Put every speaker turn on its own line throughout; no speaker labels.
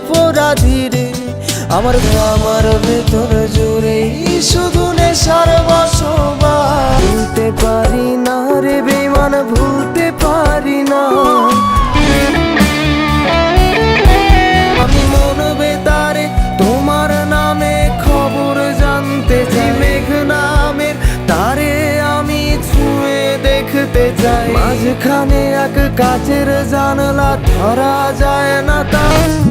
অপরাধী আমার আমার ভেতর জুড়ে শুধু নেশার বসবাস। ভুলতে পারি না রে বেমান ভুলতে পারি না। আমি মন বেতারে তোমার নামে খবর জানতে চাই। মেঘ নামের তারে আমি ছুঁয়ে দেখতে চাই। মাঝখানে এক কাচের জানলা ধরা যায় না তা কেন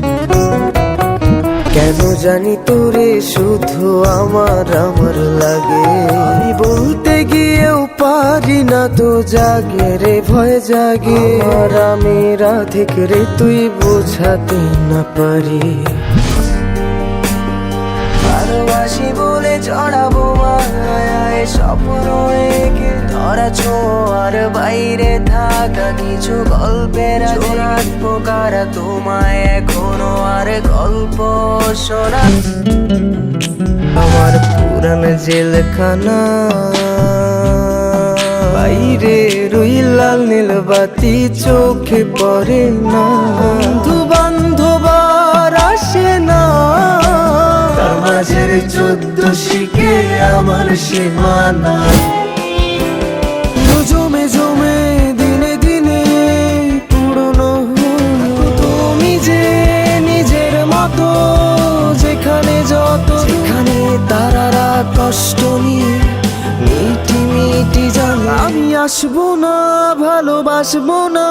জানি তোরে শুধু আমার আমার লাগে। আমি বলতে গিয়েও পারি না তো জাগে রে, ভয় জাগে। আর আমি রাধিক রে, তুই বোঝাতে না পারি। ভালোবাসি বলে চড়াবো মায়ায়, স্বপ্ন এঁকে ধরা ছোঁয়ার বাইরে থাকা কিছু গল্পের রাখব কারা তোমায় এখনও আর গল্প শোনা। আমার পুরান জেলখানা। বাইরে রুই লাল নীল বাতি চোখে পড়ে না। বন্ধু বান্ধব আসে না। তার মাঝের চোদ্দ শিখে আমার সীমানা। কষ্ট নিয়ে, মিটি মিটি আমি আসব না, ভালোবাসবো না।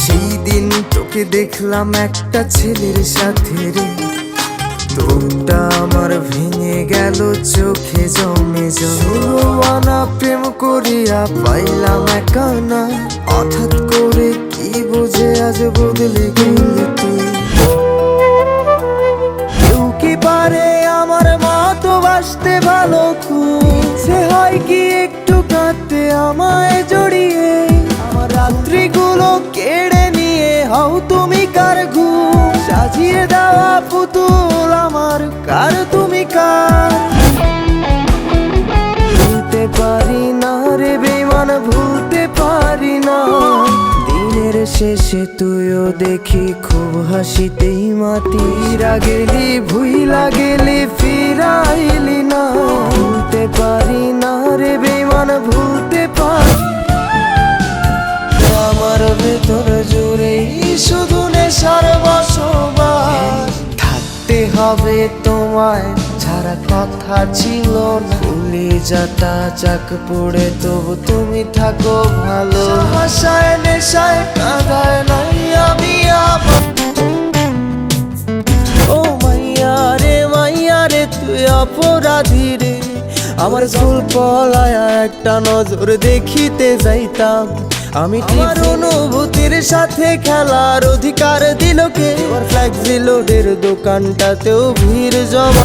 সেই দিন তোকে দেখলাম একটা ছেলের সাথে রে। তোরটা আমার ভেঙে গেল চোখে জমে জমানা প্রেম করিয়া পাইলাম একানা। হঠাৎ করে কি বুঝে আজ বদলে গেলি তুই? বাসতে ভালো খুব হয় কি একটু কাঁদতে আমায় জড়িয়ে। আমার রাত্রিগুলো কেড়ে নিয়ে হও তুমি কার ঘুম। সাজিয়ে দেওয়া পুতুল আমার, কার তুমি কার? ভুলতে পারি না রে বেমান ভুলতে পারি শেষে তুইও দেখি খুব হাসিতেই মাতিরা গেলি ভুইলা গেলি ফিরাইলি না। ভুলতে পারি না রে বেমান ভুলতে পারি আমার ভেতর জুড়ে শুধু নেশার বসবাস। থাকতে হবে তোমায়, ছাড়া কথা ছিল না। ভুলে যাতা চাক পড়ে, তবু তুমি থাকো ভালো। হাসায় নেশায় অপরাধী রে। আমার চুল পলায়া একটা নজর দেখিতে যাইতাম। আমি আমার অনুভূতির সাথে খেলার অধিকার দিল কে? ফ্ল্যাক্সি লোডের দোকানটাতেও ভিড় জমা